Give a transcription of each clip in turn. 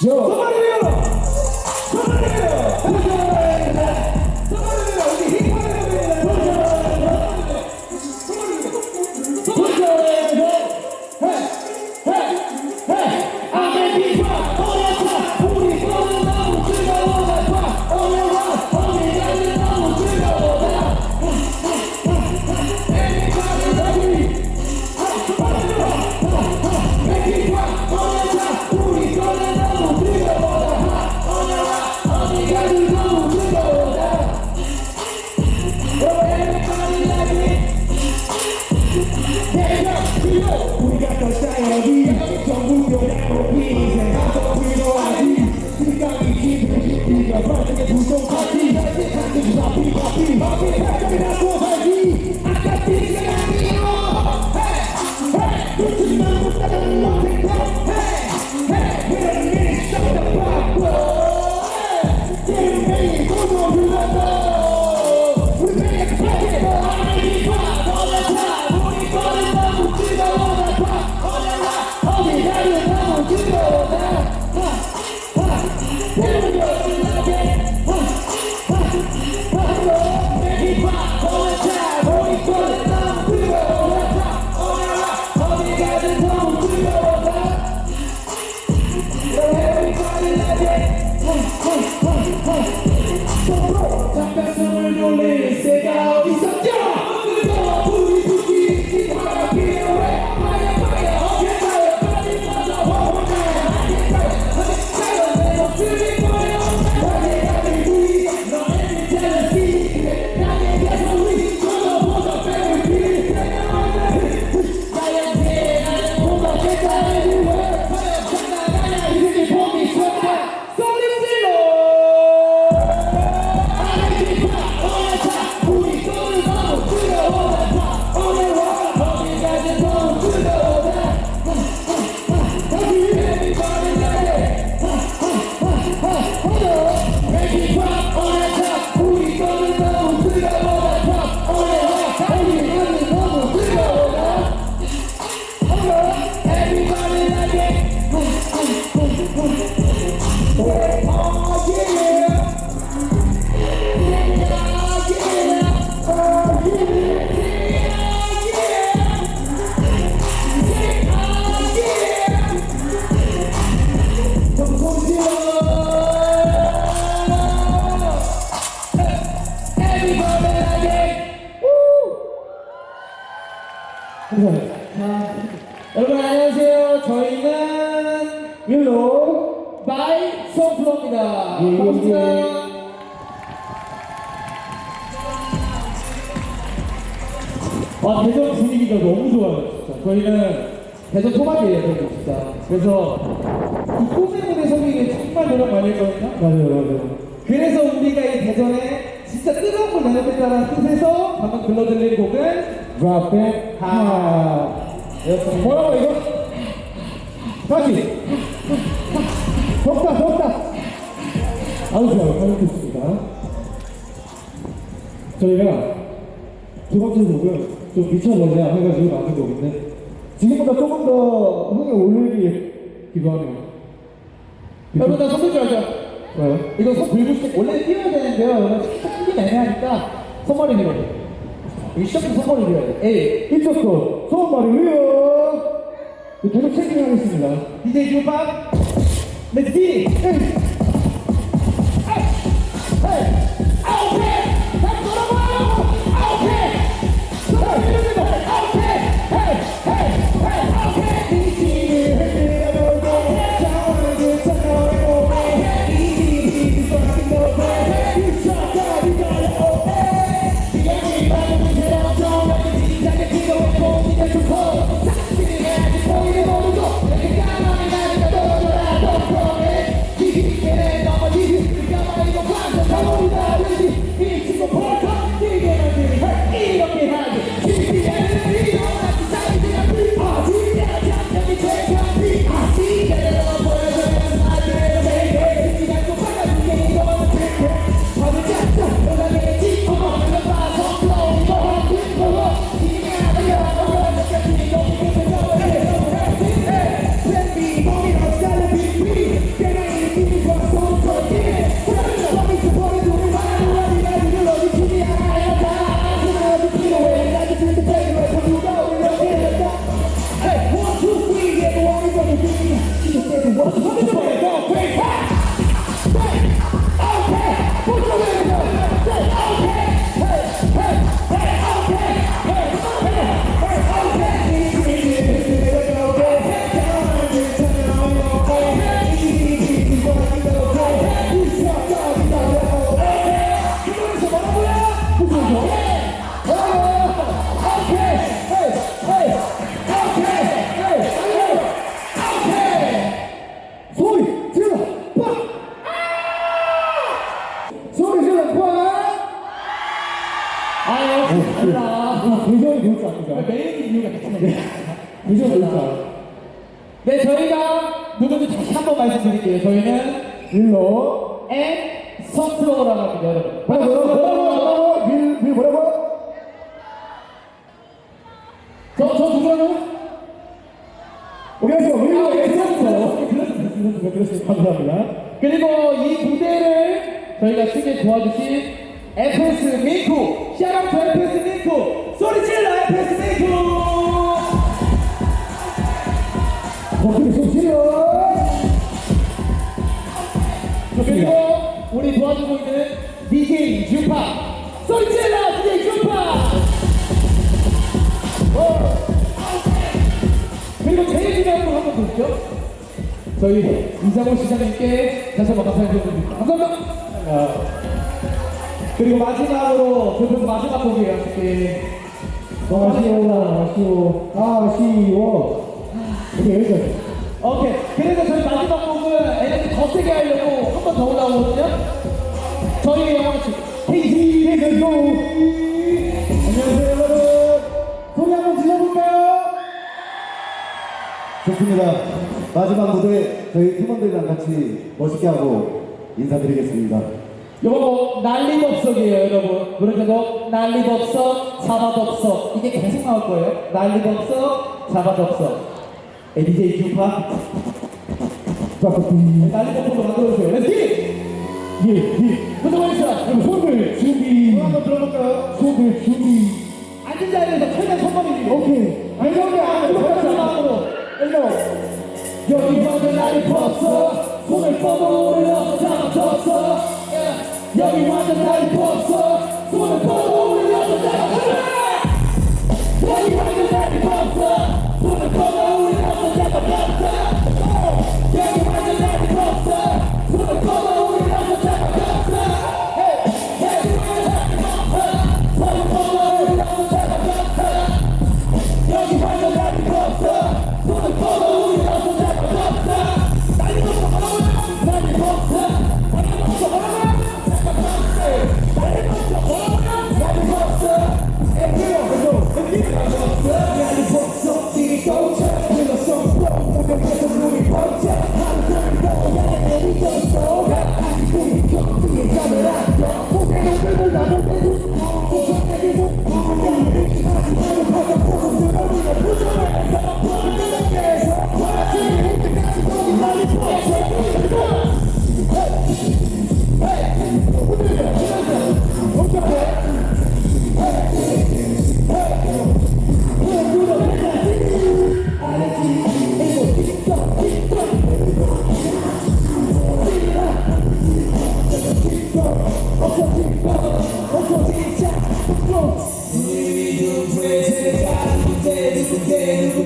소 여러분 안녕하세요. 저희는 윌로 마이 소프로입니다. 예, 예, 반갑습니다. 예. 아, 대전 분위기가 너무 좋아요, 진짜. 저희는 대전 토박이에요, 저희 진짜. 그래서 이 꽃내문의 성격이 정말 노력 많이 했거든요. 맞아요, 맞아요. 그래서 우리가 이 대전에 진짜 뜨거운 걸 내놓겠다는 뜻에서 방금 불러드린 곡은 드랍백 하. 였습니다. 뭐라고 이거? 다시. 덥다, 덥다. 아주 좋아요. 잘 듣겠습니다. 저희가 두 번째 곡은 좀 미쳐버려 해가지고 만든 곡인데 지금보다 조금 더 흥이 올리기도 하네요. 여러분 다 선물 줄 알죠? 좋아요. 이거 손 들고 싶 원래 띄워야 되는데요. 여러분 조금 애매하니까 손머리 밀어야 돼. 이 시작부터 손머리 밀어야 돼. 에이. 이쪽도 손발이 위요. 계속 체킹하겠습니다. DJ 주박 렛츠 기! 네, 저희가 누군지 다시 한 번 말씀드릴게요. 저희는 밀로. 앤 선플로우라고 합니다, 여러분. 뭐라고? 뭐라고? 밀, 밀 뭐라고? 저, 저 누구라고? 오케이, 알겠어. 밀로 아. 그렇습니다. 그렇습니다. 그렇습니다. 감사합니다. 그리고 이 무대를 저희가 크게 도와주신 FS 민쿠 샤라투 FS 민쿠 소리 질러 FS 민쿠 좀 질러. 그리고 우리 도와주고 있는 DJ 주파 소리 질러 DJ 주파 어. 그리고 제일 중요한 걸 한번 볼게요 저희 이상호 시장님께 다시 한번 감사드립니다 감사합니다 아, 그리고 마지막으로 그분 마지막 곡이에요 네. 너무 아쉬워, 아쉬워. 아쉬워. 오케이, 여기까지. 오케이. 그래서 저희 마지막 곡은 에너지 더 세게 하려고 한 번 더 올라오거든요. 저희 영화 헤이히 헤이고 안녕하세요, 여러분. 소리 한번 질러볼까요? 좋습니다. 마지막 무대 저희 팀원들이랑 같이 멋있게 하고 인사드리겠습니다. 요거 뭐 난리법석이에요, 여러분. 노래 제목 난리법석, 자바법석. 이게 계속 나올 거예요. 난리법석, 자바법석. 에디제이 주파 난리법석으로 만들어주세요. 렛츠 기! 예, 예. 부탁드립니다. 그럼 손을 준비. 한번 들어볼까요? 손을 준비. 앉은 자리에서 최대 손머리 오케이. 아니 여기 안 들어가는 마음으로 일로 여기 완전 날이 벗어 손을 뻗어 올려 잡아줬어 여기 완전 날이 벗어 손을 뻗어 소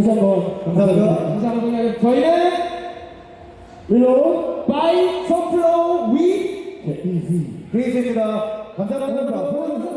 다. 다시 한번 감사합니다. 감사합니다. 저희는 밀로 바이 선플로우 위 이지. 그레이스입니다. 감사합니다.